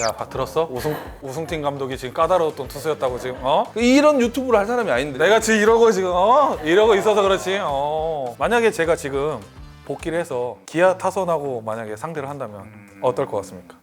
야, 봐, 들었어? 우승 우승팀 감독이 지금 까다로웠던 투수였다고 지금 어? 이런 유튜브를 할 사람이 아닌데. 내가 지금 이러고 지금 어? 이러고 있어서 그렇지. 어. 만약에 제가 지금 복귀를 해서 기아 타선하고 만약에 상대를 한다면 어떨 것 같습니까?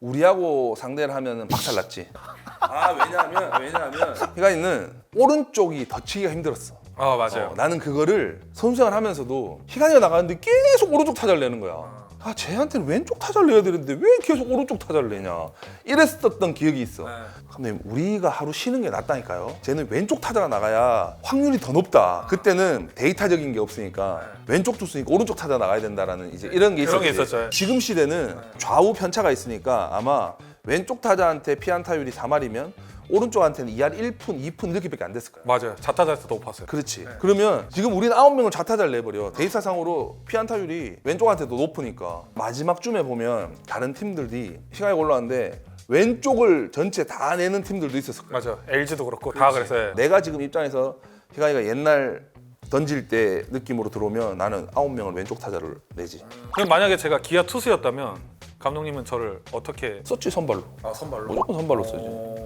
우리하고 상대를 하면 박살났지. 아 왜냐하면 왜냐하면 희가이는 오른쪽이 더 치기가 힘들었어. 아 맞아요. 어, 나는 그거를 선수생활 하면서도 희간이가 나가는데 계속 오른쪽 타자를 내는 거야. 아 쟤한테는 왼쪽 타자를 내야 되는데 왜 계속 오른쪽 타자를 내냐. 이랬었던 기억이 있어. 감독님 우리가 하루 쉬는 게 낫다니까요. 쟤는 왼쪽 타자가 나가야 확률이 더 높다. 그때는 데이터적인 게 없으니까 왼쪽 투수니까 오른쪽 타자 나가야 된다라는 이제 이런 게 그런 있었지. 게 있었죠. 지금 시대는 좌우 편차가 있으니까 아마 왼쪽 타자한테 피안타율이 4말이면 오른쪽한테는 2할 1푼, 2푼 이렇게밖에 안 됐을 거야. 맞아요. 자타자에서 높았어요. 그렇지. 그러면 지금 우리는 아홉 명을 좌타자를 내버려. 데이터상으로 피안타율이 왼쪽한테도 높으니까 마지막 쯤에 보면 다른 팀들이 시간이 올라왔는데 왼쪽을 전체 다 내는 팀들도 있었을 거야. 맞아요. LG도 그렇고 다 그랬어요. 내가 지금 입장에서 희가이가 옛날 던질 때 느낌으로 들어오면 나는 아홉 명을 왼쪽 타자를 내지. 그럼 만약에 제가 기아 투수였다면 감독님은 저를 어떻게 썼지 선발로. 아 선발로? 무조건 선발로 쓰지.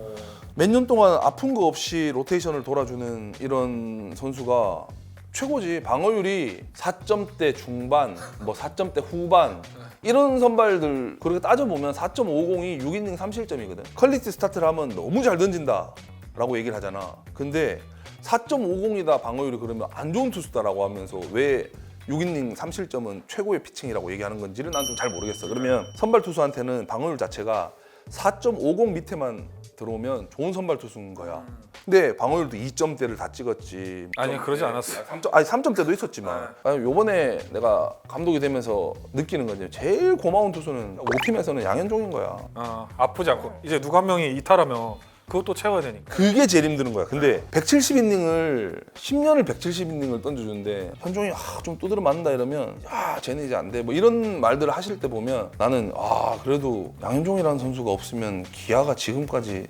몇 년 동안 아픈 거 없이 로테이션을 돌아주는 이런 선수가 최고지. 방어율이 4점대 중반, 뭐 4점대 후반 이런 선발들 그렇게 따져보면 4.50이 6이닝 3실점이거든. 퀄리티 스타트를 하면 너무 잘 던진다 라고 얘기를 하잖아. 근데 4.50이다 방어율이 그러면 안 좋은 투수다라고 하면서 왜 6이닝 3실점은 최고의 피칭이라고 얘기하는 건지를 난좀 잘 모르겠어. 그러면 선발 투수한테는 방어율 자체가 4.50 밑에만 들어오면 좋은 선발 투수인 거야. 근데 방어율도 2점대를 다 찍었지. 아니 그러지 않았어요. 3점, 아니 3점대도 있었지만 아니, 요번에 내가 감독이 되면서 느끼는 건데 제일 고마운 투수는 우리 팀에서는 양현종인 거야. 아, 아프지 않고 이제 누구 한 명이 이탈하면 그것도 채워야 되니까. 그게 제일 힘든 거야. 근데 170이닝을 10년을 170이닝을 던져주는데 현종이 아, 좀 두드려 맞는다 이러면 야 쟤는 이제 안 돼. 뭐 이런 말들을 하실 때 보면 나는 아 그래도 양현종이라는 선수가 없으면 기아가 지금까지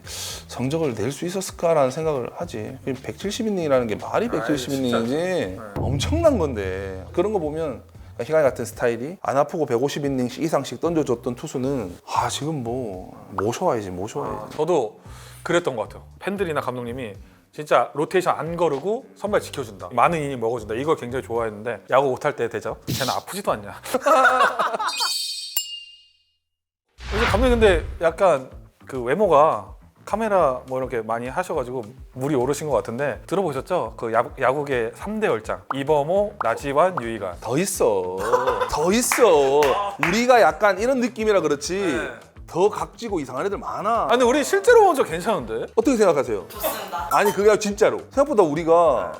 성적을 낼 수 있었을까라는 생각을 하지. 170이닝이라는 게 말이 170이닝이지 엄청난 건데 그런 거 보면 희가이 같은 스타일이 안 아프고 150이닝 이상씩 던져줬던 투수는 아 지금 뭐 모셔와야지 모셔와야지. 저도 그랬던 것 같아요. 팬들이나 감독님이 진짜 로테이션 안 거르고 선발 지켜준다. 많은 이닝 먹어준다. 이걸 굉장히 좋아했는데 야구 못할 때 되죠. 쟤는 아프지도 않냐. 요즘 감독님 근데 약간 그 외모가 카메라 뭐 이렇게 많이 하셔가지고 물이 오르신 것 같은데 들어보셨죠? 그 야구, 야구계 3대 열장 이범호, 나지완, 유이관 더 있어. 더 있어. 우리가 약간 이런 느낌이라 그렇지. 더 각지고 이상한 애들 많아. 아 근데 우리 실제로 보면 저 괜찮은데? 어떻게 생각하세요? 좋습니다. 아니 그게 진짜로. 생각보다 우리가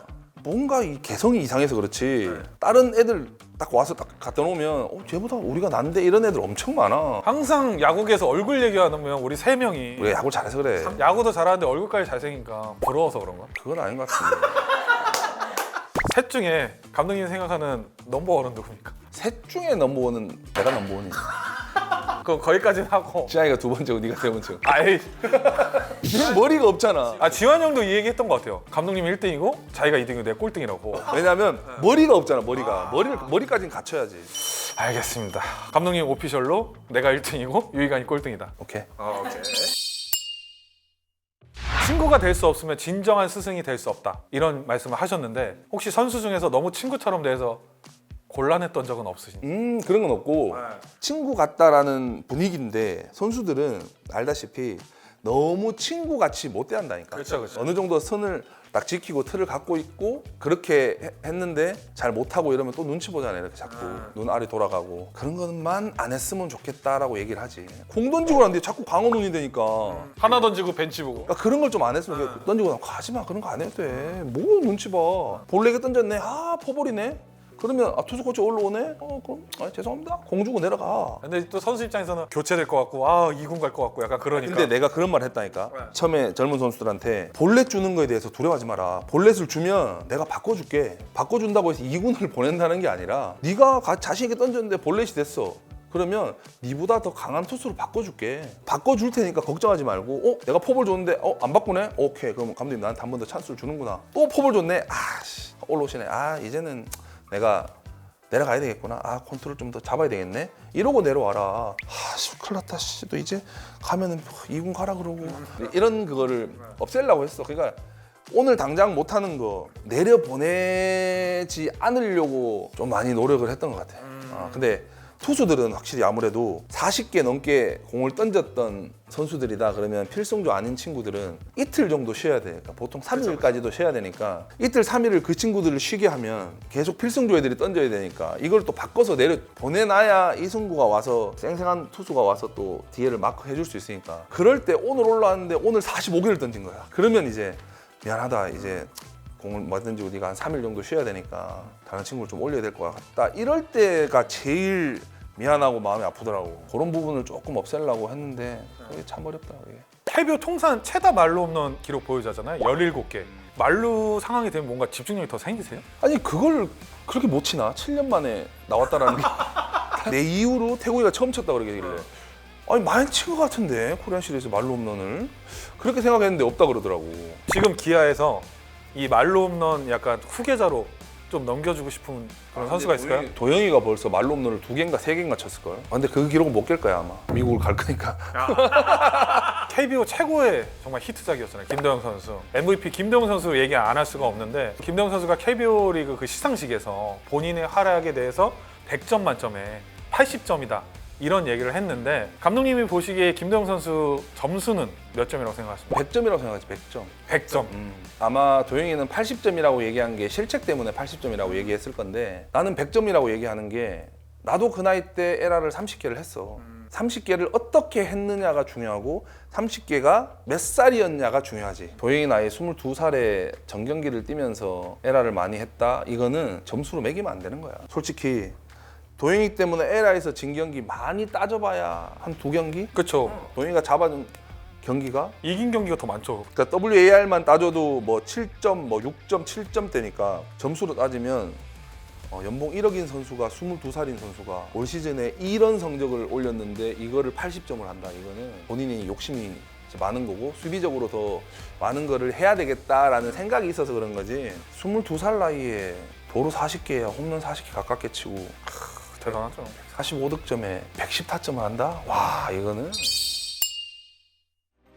뭔가 이 개성이 이상해서 그렇지. 다른 애들 딱 와서 딱 갖다 놓으면 어, 쟤보다 우리가 난데 이런 애들 엄청 많아. 항상 야구계에서 얼굴 얘기하면 우리 세 명이 우리가 야구 잘해서 그래. 야구도 잘하는데 얼굴까지 잘생기니까 부러워서 그런가? 그건 아닌 것 같은데. 셋 중에 감독님이 생각하는 넘버원은 누굽니까? 셋 중에 넘버원은 내가 넘버원이지. 그럼 거기까지는 하고 지아이가 두 번째고 네가 세 번째고. 아이 네 머리가 없잖아. 아 지환 형도 이 얘기 했던 것 같아요 감독님이 1등이고 자기가 2등이고 내가 꼴등이라고 왜냐면 머리가 없잖아 머리가. 머리를 머리까지는 갖춰야지. 알겠습니다 감독님 오피셜로 내가 1등이고 유희관이 꼴등이다 오케이. 친구가 될 수 없으면 진정한 스승이 될 수 없다 이런 말씀을 하셨는데 혹시 선수 중에서 너무 친구처럼 돼서 곤란했던 적은 없으신가요? 음 그런 건 없고 친구 같다라는 분위기인데 선수들은 알다시피 너무 친구 같이 못 대한다니까. 그렇죠, 그렇죠. 어느 정도 선을 딱 지키고 틀을 갖고 있고 그렇게 해- 했는데 잘 못하고 이러면 또 눈치 보잖아요. 이렇게 자꾸 눈 아래 돌아가고 그런 것만 안 했으면 좋겠다라고 얘기를 하지. 공 던지고 나는데 자꾸 방어 눈이 되니까. 하나 던지고 벤치 보고 그러니까 그런 걸 좀 안 했으면 좋겠다. 던지고 나면 가지 마 그런 거 안 해도 돼. 뭐 눈치 봐. 볼넷에 던졌네. 아 포볼이네. 그러면 아, 투수 코치 올라오네. 어 그럼 아, 죄송합니다. 공 주고 내려가. 근데 또 선수 입장에서는 교체될 것 같고 아 2군 갈 것 같고 약간 그러니까 근데 내가 그런 말 했다니까. 네. 처음에 젊은 선수들한테 볼넷 주는 거에 대해서 두려워하지 마라. 볼넷을 주면 내가 바꿔줄게. 바꿔준다고 해서 2군을 보낸다는 게 아니라 네가 가- 자신 있게 던졌는데 볼넷이 됐어. 그러면 니보다 더 강한 투수로 바꿔줄게. 바꿔줄 테니까 걱정하지 말고, 어, 내가 포볼 줬는데, 어, 안 바꾸네? 오케이. 그럼 감독님 나한테 한 번 더 찬스를 주는구나. 또 포볼 줬네? 아, 씨, 올라오시네. 아, 이제는 내가 내려가야 되겠구나. 아 컨트롤 좀 더 잡아야 되겠네. 이러고 내려와라. 아 씨 큰일 났다. 씨. 또 이제 가면은 이군 가라 그러고 이런 그거를 없애려고 했어. 그러니까 오늘 당장 못하는 거 내려 보내지 않으려고 좀 많이 노력을 했던 것 같아. 아, 근데 투수들은 확실히 아무래도 40개 넘게 공을 던졌던 선수들이다 그러면 필승조 아닌 친구들은 이틀 정도 쉬어야 돼. 그러니까 보통 3일까지도 쉬어야 되니까 이틀 3일을 그 친구들을 쉬게 하면 계속 필승조 애들이 던져야 되니까 이걸 또 바꿔서 내려 보내놔야 이승구가 와서 쌩쌩한 투수가 와서 또 뒤에를 마크 해줄 수 있으니까 그럴 때 오늘 올라왔는데 오늘 45개를 던진 거야. 그러면 이제 미안하다 이제 공을 뭐든지 우리가 한 3일 정도 쉬어야 되니까 다른 친구를 좀 올려야 될 것 같다. 이럴 때가 제일 미안하고 마음이 아프더라고. 그런 부분을 조금 없애려고 했는데 그게 참 어렵다. 그게. KBO 통산 최다 말로 홈런 기록 보유자잖아요. 17개. 말루 상황이 되면 뭔가 집중력이 더 생기세요? 아니 그걸 그렇게 못 치나? 7년 만에 나왔다라는 게 내 이후로 태국이가 처음 쳤다 그러길래 아니 많이 친 것 같은데 코리안 시리즈 말로 홈런을 그렇게 생각했는데 없다 그러더라고. 지금 기아에서 이 말로 홈런 약간 후계자로 좀 넘겨주고 싶은 그런 선수가 있을까요? 도영이- 도영이가 벌써 말로 홈런을 두 개인가 세 개인가 쳤을 걸. 아, 근데 그 기록은 못 깰 거야 아마. 미국을 갈 거니까. KBO 최고의 정말 히트작이었잖아요. 김도영 선수. MVP 김도영 선수 얘기 안 할 수가 없는데 김도영 선수가 KBO 리그 그 시상식에서 본인의 활약에 대해서 100점 만점에 80점이다. 이런 얘기를 했는데 감독님이 보시기에 김도영 선수 점수는 몇 점이라고 생각하십니까? 100점이라고 생각하지 100점. 100점. 음. 아마 도영이는 80점이라고 얘기한 게 실책 때문에 80점이라고 얘기했을 건데 나는 100점이라고 얘기하는 게 나도 그 나이 때 에라를 30개를 했어. 30개를 어떻게 했느냐가 중요하고 30개가 몇 살이었냐가 중요하지. 도영이 나이 22살에 정경기를 뛰면서 에라를 많이 했다. 이거는 점수로 매기면 안 되는 거야. 솔직히 도영이 때문에 에라에서 진 경기 많이 따져봐야 한 두 경기? 그렇죠. 도영이가 잡아준 경기가 이긴 경기가 더 많죠. 그러니까 WAR만 따져도 뭐 7점, 뭐 6점, 7점 대니까 점수로 따지면 어, 연봉 1억인 선수가 22살인 선수가 올 시즌에 이런 성적을 올렸는데 이거를 80점을 한다. 이거는 본인이 욕심이 이제 많은 거고 수비적으로 더 많은 거를 해야 되겠다라는 생각이 있어서 그런 거지. 22살 나이에 도루 40개야 홈런 40개 가깝게 치고 대단하죠. 45득점에 110타점을 한다? 와 이거는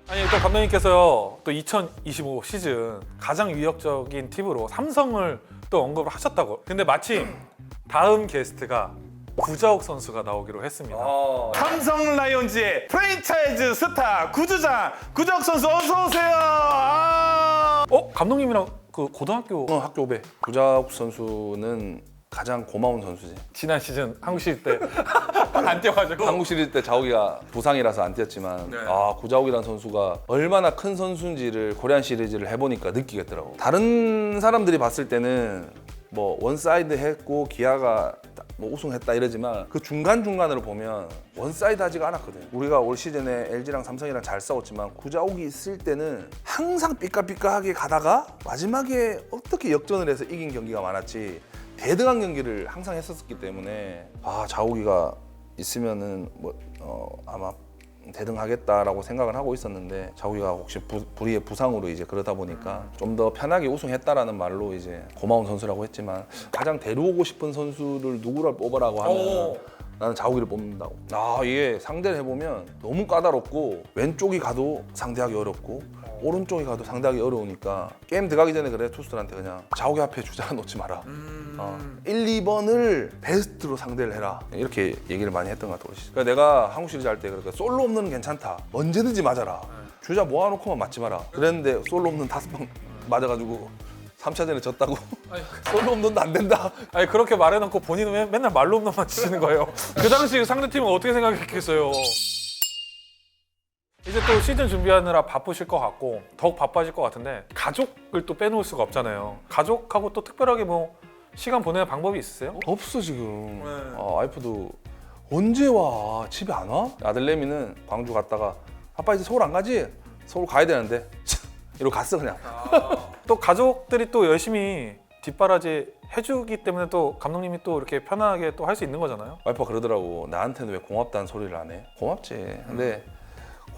아니 또 감독님께서요 또 2025 시즌 가장 위협적인 팀으로 삼성을 또 언급을 하셨다고. 근데 마침 다음 게스트가 구자욱 선수가 나오기로 했습니다. 삼성 라이온즈의 프랜차이즈 스타 구주장 구적 선수 어서 오세요. 아~ 어 감독님이랑 그 고등학교 어, 학교 후배 구자욱 선수는 가장 고마운 선수지. 지난 시즌 한국 시리즈 때 안 뛰어가지고 한국 시리즈 때 자욱이가 부상이라서 안 뛰었지만 네. 아 구자욱이라는 선수가 얼마나 큰 선수인지를 코리안 시리즈를 해보니까 느끼겠더라고. 다른 사람들이 봤을 때는 뭐 원사이드 했고 기아가 뭐 우승했다 이러지만 그 중간 중간으로 보면 원사이드 하지가 않았거든. 우리가 올 시즌에 LG랑 삼성이랑 잘 싸웠지만 구자욱이 있을 때는 항상 삐까삐까하게 가다가 마지막에 어떻게 역전을 해서 이긴 경기가 많았지. 대등한 경기를 항상 했었기 때문에 아 자욱이가 있으면은 뭐 어, 아마 대등하겠다라고 생각을 하고 있었는데 자욱이가 혹시 부, 불의의 부상으로 이제 그러다 보니까 좀 더 편하게 우승했다라는 말로 이제 고마운 선수라고 했지만 가장 데려오고 싶은 선수를 누구를 뽑으라고 하면 오. 나는 자욱이를 뽑는다고. 아 이게 상대를 해보면 너무 까다롭고 왼쪽이 가도 상대하기 어렵고 오른쪽이 가도 상대하기 어려우니까 게임 들어가기 전에 그래 투수들한테 그냥 자욱이 앞에 주자 놓지 마라. 어, 1, 2번을 베스트로 상대를 해라. 이렇게 얘기를 많이 했던 것 같아. 올 시즌. 그러니까 내가 한국 시리즈 할 때 그러니까 솔로 없는 괜찮다. 언제든지 맞아라. 주자 모아놓고만 맞지 마라. 그랬는데 솔로 없는 다섯 번 맞아가지고 3차전에 졌다고. 솔로 없는도 안 된다. 아니 그렇게 말해놓고 본인은 맨- 맨날 말로 없는만 치시는 거예요. 그 당시 상대 팀은 어떻게 생각했겠어요? 이제 또 시즌 준비하느라 바쁘실 것 같고 더욱 바빠질 것 같은데 가족을 또 빼놓을 수가 없잖아요. 가족하고 또 특별하게 뭐 시간 보내는 방법이 있으세요? 없어 지금. 네. 아, 와이프도 언제 와? 집에 안 와? 아들 레미는 광주 갔다가 아빠 이제 서울 안 가지? 서울 가야 되는데 이러고 갔어 그냥. 또 가족들이 또 열심히 뒷바라지 해주기 때문에 또 감독님이 또 이렇게 편하게 또 할 수 있는 거잖아요. 와이프가 그러더라고 나한테는 왜 고맙다는 소리를 안 해? 고맙지. 근데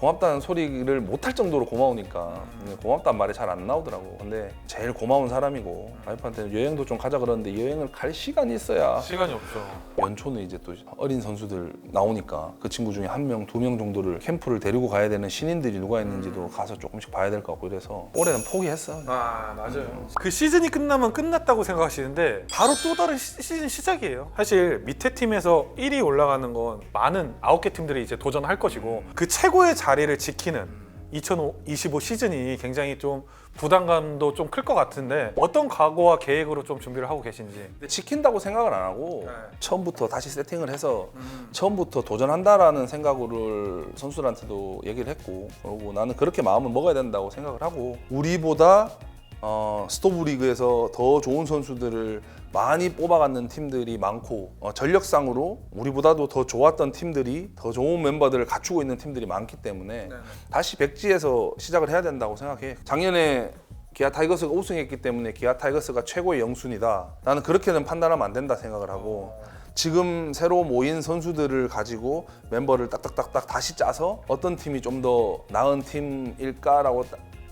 고맙다는 소리를 못할 정도로 고마우니까 고맙다는 말이 잘 안 나오더라고. 근데 제일 고마운 사람이고 와이프한테는 여행도 좀 가자 그러는데 여행을 갈 시간이 있어야 시간이 없죠. 연초는 이제 또 어린 선수들 나오니까 그 친구 중에 한 명, 두 명 정도를 캠프를 데리고 가야 되는 신인들이 누가 있는지도 가서 조금씩 봐야 될 것 같고 이래서 올해는 포기했어. 아 맞아요. 그 시즌이 끝나면 끝났다고 생각하시는데 바로 또 다른 시, 시즌 시작이에요. 사실 밑에 팀에서 1위 올라가는 건 많은 아홉 개 팀들이 이제 도전할 것이고 그 최고의 자 리를 지키는 2025 시즌이 굉장히 좀 부담감도 좀 클 것 같은데 어떤 각오와 계획으로 좀 준비를 하고 계신지. 근데 지킨다고 생각을 안 하고 네. 처음부터 다시 세팅을 해서 처음부터 도전한다라는 생각을 선수들한테도 얘기를 했고 그리고 나는 그렇게 마음을 먹어야 된다고 생각을 하고 우리보다 어, 스토브 리그에서 더 좋은 선수들을 많이 뽑아가는 팀들이 많고 어, 전력상으로 우리보다도 더 좋았던 팀들이 더 좋은 멤버들을 갖추고 있는 팀들이 많기 때문에 다시 백지에서 시작을 해야 된다고 생각해. 작년에 기아 타이거스가 우승했기 때문에 기아 타이거스가 최고의 영순이다. 나는 그렇게는 판단하면 안 된다 생각을 하고 지금 새로 모인 선수들을 가지고 멤버를 딱딱딱딱 다시 짜서 어떤 팀이 좀 더 나은 팀일까라고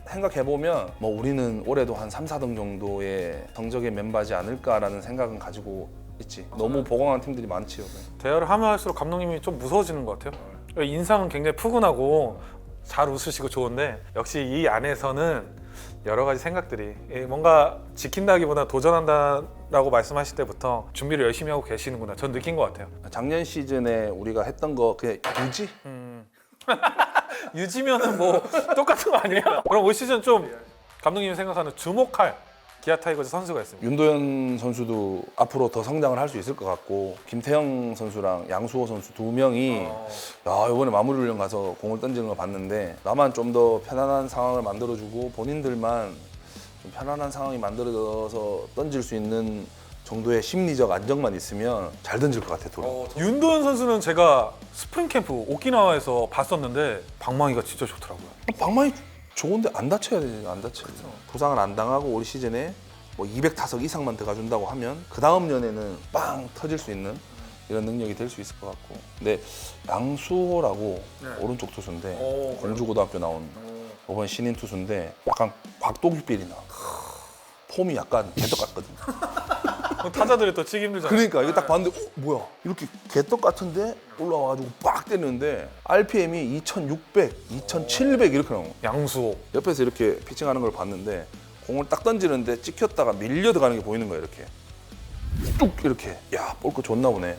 생각해 보면 뭐 우리는 올해도 한 3, 4등 정도의 성적의 멤버지 않을까라는 생각은 가지고 있지. 너무 보강한 팀들이 많지요. 대화를 하면 할수록 감독님이 좀 무서워지는 것 같아요. 인상은 굉장히 푸근하고 잘 웃으시고 좋은데 역시 이 안에서는 여러 가지 생각들이 예, 뭔가 지킨다기보다 도전한다라고 말씀하실 때부터 준비를 열심히 하고 계시는구나. 전 느낀 것 같아요. 작년 시즌에 우리가 했던 거 그냥 유지? 유지면은 뭐 똑같은 거 아니에요? 그럼 올 시즌 좀 감독님이 생각하는 주목할 기아 타이거즈 선수가 있습니다. 윤도현 선수도 앞으로 더 성장을 할 수 있을 것 같고 김태형 선수랑 양수호 선수 두 명이 야 이번에 마무리 훈련 가서 공을 던지는 거 봤는데 나만 좀 더 편안한 상황을 만들어주고 본인들만 좀 편안한 상황이 만들어져서 던질 수 있는 정도의 심리적 안정만 있으면 잘 던질 것 같아 도로. 윤도현 선수는 제가 스프링 캠프 오키나와에서 봤었는데 방망이가 진짜 좋더라고요. 방망이 좋은데 안 다쳐야 되지 안 다쳐야 돼. 부상을 안 당하고 올 시즌에 뭐 200타석 이상만 들어가준다고 하면 그 다음 년에는 빵 터질 수 있는 이런 능력이 될 수 있을 것 같고. 근데 양수호라고 오른쪽 투수인데 오, 공주고등학교 나온 이번 신인 투수인데 약간 곽도기삘이 나. 폼이 약간 개떡 같거든 타자들이 또 치기 힘들잖아요. 그러니까 이거 딱 봤는데 어, 뭐야? 이렇게 개떡 같은데? 올라와가지고 빡 때리는데 RPM이 2600, 2700 이렇게 나온 거야 양수호. 옆에서 이렇게 피칭하는 걸 봤는데 공을 딱 던지는데 찍혔다가 밀려 들어가는 게 보이는 거야 이렇게. 쭉 이렇게. 야 볼거 좋나 보네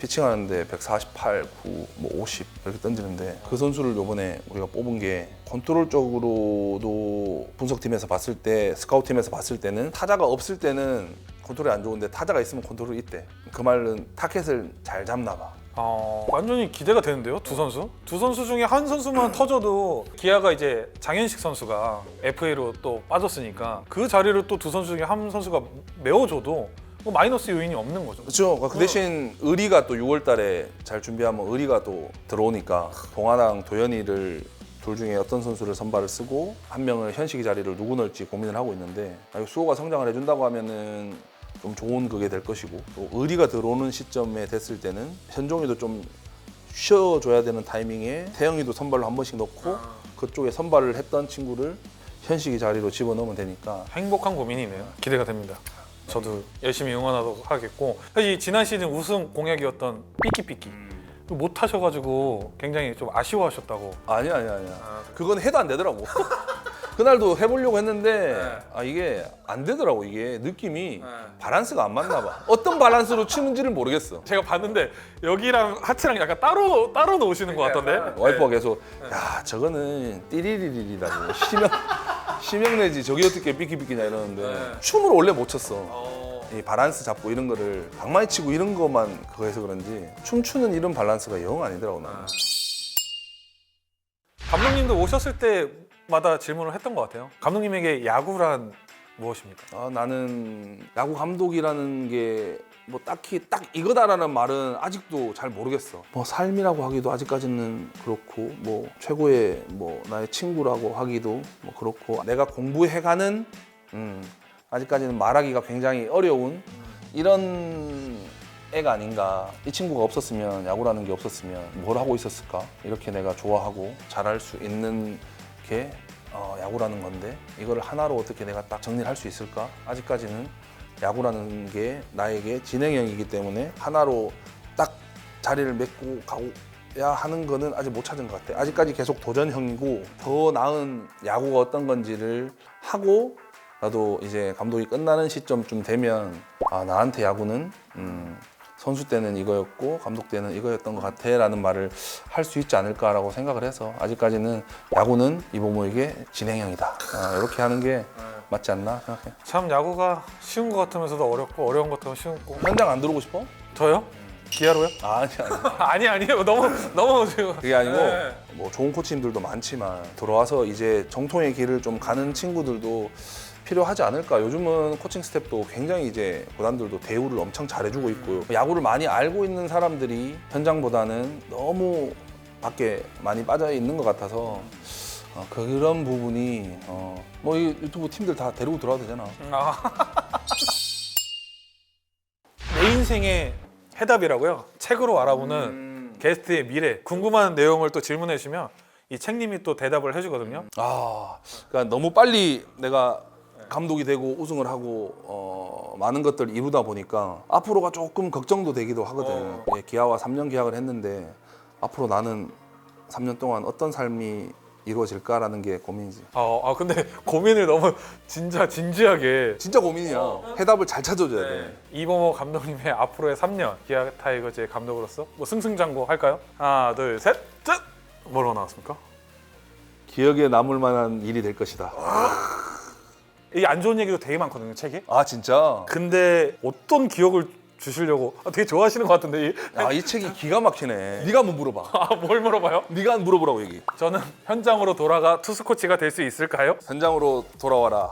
피칭하는데 148, 9, 뭐 50 이렇게 던지는데 그 선수를 요번에 우리가 뽑은 게 컨트롤적으로도 분석팀에서 봤을 때 스카우트팀에서 봤을 때는 타자가 없을 때는 컨트롤이 안 좋은데 타자가 있으면 컨트롤이 있대 그 말은 타켓을 잘 잡나 봐 어, 완전히 기대가 되는데요, 두 선수? 두 선수 중에 한 선수만 터져도 기아가 이제 장현식 선수가 FA로 또 빠졌으니까 그 자리를 또 두 선수 중에 한 선수가 메워줘도 뭐 마이너스 요인이 없는 거죠. 그렇죠. 그 대신 의리가 또 6월달에 잘 준비하면 의리가 또 들어오니까 동아랑 도현이를 둘 중에 어떤 선수를 선발을 쓰고 한 명을 현식이 자리를 누구 넣을지 고민을 하고 있는데 아, 수호가 성장을 해준다고 하면은 좀 좋은 그게 될 것이고 또 의리가 들어오는 시점에 됐을 때는 현종이도 좀 쉬어줘야 되는 타이밍에 태영이도 선발로 한 번씩 넣고 그쪽에 선발을 했던 친구를 현식이 자리로 집어넣으면 되니까 행복한 고민이네요. 기대가 됩니다. 저도 열심히 응원하도록 하겠고. 사실 지난 시즌 우승 공약이었던 삐끼삐끼. 못 하셔가지고 굉장히 좀 아쉬워하셨다고. 아니야 아니야 아니야. 그건 해도 안 되더라고. 그날도 해보려고 했는데 아 이게 안 되더라고 이게. 느낌이 밸런스가 안 맞나 봐. 어떤 밸런스로 치는지를 모르겠어. 제가 봤는데 여기랑 하트랑 약간 따로 따로 놓으시는 것 같던데. 와이프가 계속 야 저거는 띠리리리리라고. 심형 심형 내지 저게 어떻게 삐끼삐끼냐 이러는데 춤을 원래 못 췄어. 이 밸런스 잡고 이런 거를 방망이 치고 이런 것만 그거 해서 그런지 춤추는 이런 밸런스가 영 아니더라고 나는. 감독님도 오셨을 때마다 질문을 했던 것 같아요. 감독님에게 야구란 무엇입니까? 아, 나는 야구 감독이라는 게 뭐 딱히 딱 이거다라는 말은 아직도 잘 모르겠어. 뭐 삶이라고 하기도 아직까지는 그렇고 뭐 최고의 뭐 나의 친구라고 하기도 뭐 그렇고 내가 공부해가는 음, 아직까지는 말하기가 굉장히 어려운 이런 애가 아닌가. 이 친구가 없었으면 야구라는 게 없었으면 뭘 하고 있었을까? 이렇게 내가 좋아하고 잘할 수 있는 게 어, 야구라는 건데 이거를 하나로 어떻게 내가 딱 정리를 할 수 있을까? 아직까지는 야구라는 게 나에게 진행형이기 때문에 하나로 딱 자리를 맺고 가야 하는 거는 아직 못 찾은 것 같아. 아직까지 계속 도전형이고 더 나은 야구가 어떤 건지를 하고 나도 이제 감독이 끝나는 시점쯤 되면 아 나한테 야구는 음, 선수 때는 이거였고 감독 때는 이거였던 것 같아라는 말을 할 수 있지 않을까라고 생각을 해서 아직까지는 야구는 이보모에게 진행형이다 아, 이렇게 하는 게 맞지 않나 생각해. 참 야구가 쉬운 것 같으면서도 어렵고 어려운 것 같으면 쉬웠고 현장 안 들어오고 싶어? 저요? 기아로요? 아니 아니. 아니 아니에요 너무 너무 지금 그게 아니고 네. 뭐 좋은 코치님들도 많지만 들어와서 이제 정통의 길을 좀 가는 친구들도 필요하지 않을까. 요즘은 코칭 스텝도 굉장히 이제 구단들도 대우를 엄청 잘해주고 있고요. 야구를 많이 알고 있는 사람들이 현장보다는 너무 밖에 많이 빠져 있는 것 같아서 어, 그런 부분이 어, 뭐이 유튜브 팀들 다 데리고 들어와도 되잖아. 아. 내 인생의 해답이라고요. 책으로 알아보는 게스트의 미래 궁금한 내용을 또 질문해 주시면 이 책님이 또 대답을 해주거든요. 아, 그러니까 너무 빨리 내가 감독이 되고 우승을 하고 어, 많은 것들 이루다 보니까 앞으로가 조금 걱정도 되기도 하거든. 어. 예, 기아와 3년 계약을 했는데 앞으로 나는 3년 동안 어떤 삶이 이루어질까라는 게 고민이지. 아, 아 근데 고민을 너무 진짜 진지하게 진짜 고민이야. 해답을 잘 찾아줘야 돼. 이범호 감독님의 앞으로의 3년 기아 타이거즈의 감독으로서 뭐 승승장구 할까요? 하나 둘 셋, 짠! 뭐라고 나왔습니까? 기억에 남을 만한 일이 될 것이다. 이게 안 좋은 얘기도 되게 많거든요 책에. 아 진짜? 근데 어떤 기억을 주시려고 아, 되게 좋아하시는 것 같은데 이- 야, 이 책이 기가 막히네. 네가 한번 물어봐. 아, 뭘 물어봐요? 네가 한번 물어보라고 얘기. 저는 현장으로 돌아가 투수 코치가 될 수 있을까요? 현장으로 돌아와라.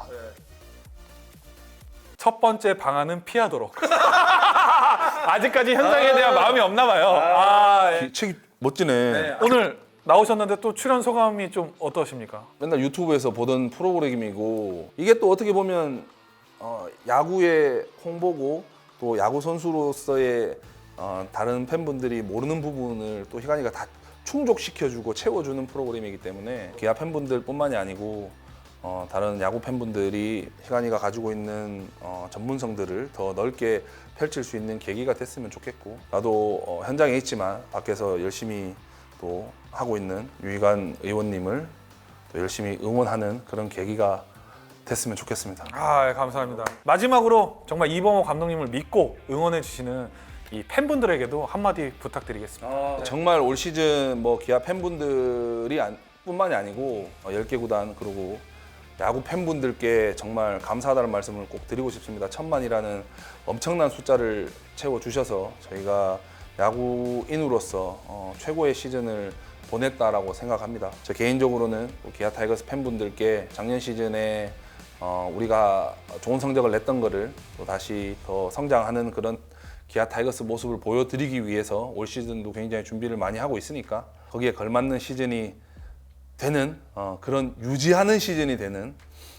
첫 번째 방안은 피하도록. 아직까지 현장에 대한 마음이 없나 봐요. 아, 예. 이 책이 멋지네. 오늘 나오셨는데 또 출연 소감이 좀 어떠십니까? 맨날 유튜브에서 보던 프로그램이고 이게 또 어떻게 보면 어, 야구의 홍보고 또 야구 선수로서의 어, 다른 팬분들이 모르는 부분을 또 희관이가 다 충족시켜주고 채워주는 프로그램이기 때문에 기아 팬분들뿐만이 아니고 어, 다른 야구 팬분들이 희관이가 가지고 있는 어, 전문성들을 더 넓게 펼칠 수 있는 계기가 됐으면 좋겠고 나도 어, 현장에 있지만 밖에서 열심히 또 하고 있는 유희관 의원님을 또 열심히 응원하는 그런 계기가 됐으면 좋겠습니다. 아, 예, 감사합니다. 마지막으로 정말 이범호 감독님을 믿고 응원해 주시는 이 팬분들에게도 한마디 부탁드리겠습니다. 정말 올 시즌 뭐 기아 팬분들이 안- 뿐만이 아니고 어, 10개 구단 그리고 야구 팬분들께 정말 감사하다는 말씀을 꼭 드리고 싶습니다. 천만이라는 엄청난 숫자를 채워 주셔서 저희가 야구인으로서 어, 최고의 시즌을 보냈다라고 생각합니다. 저 개인적으로는 또 기아 타이거스 팬분들께 작년 시즌에 어, 우리가 좋은 성적을 냈던 거를 또 다시 더 성장하는 그런 기아 타이거스 모습을 보여드리기 위해서 올 시즌도 굉장히 준비를 많이 하고 있으니까 거기에 걸맞는 시즌이 되는 어, 그런 유지하는 시즌이 되는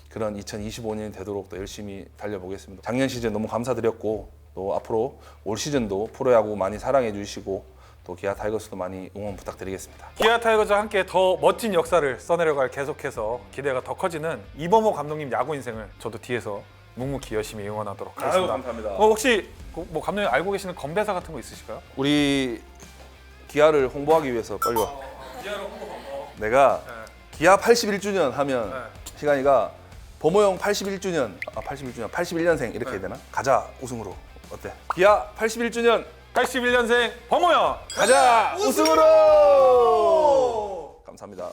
그런 2025년이 되도록 또 열심히 달려보겠습니다. 작년 시즌 너무 감사드렸고 또 앞으로 올 시즌도 프로야구 많이 사랑해 주시고 또 기아 타이거스도 많이 응원 부탁드리겠습니다. 기아 타이거즈와 함께 더 멋진 역사를 써내려갈 계속해서 기대가 더 커지는 이범호 감독님 야구 인생을 저도 뒤에서 묵묵히 열심히 응원하도록 하겠습니다. 감사합니다. 어, 혹시 그- 뭐 감독님 알고 계시는 건배사 같은 거 있으실까요? 우리 기아를 홍보하기 위해서 빨리 와. 내가 기아 81주년 하면 시간이가 범호 형 81주년, 아 81주년, 81년생 이렇게 해야 되나? 가자 우승으로 어때? 기아 81주년 81년생 범호영 가자 우승으로! 감사합니다.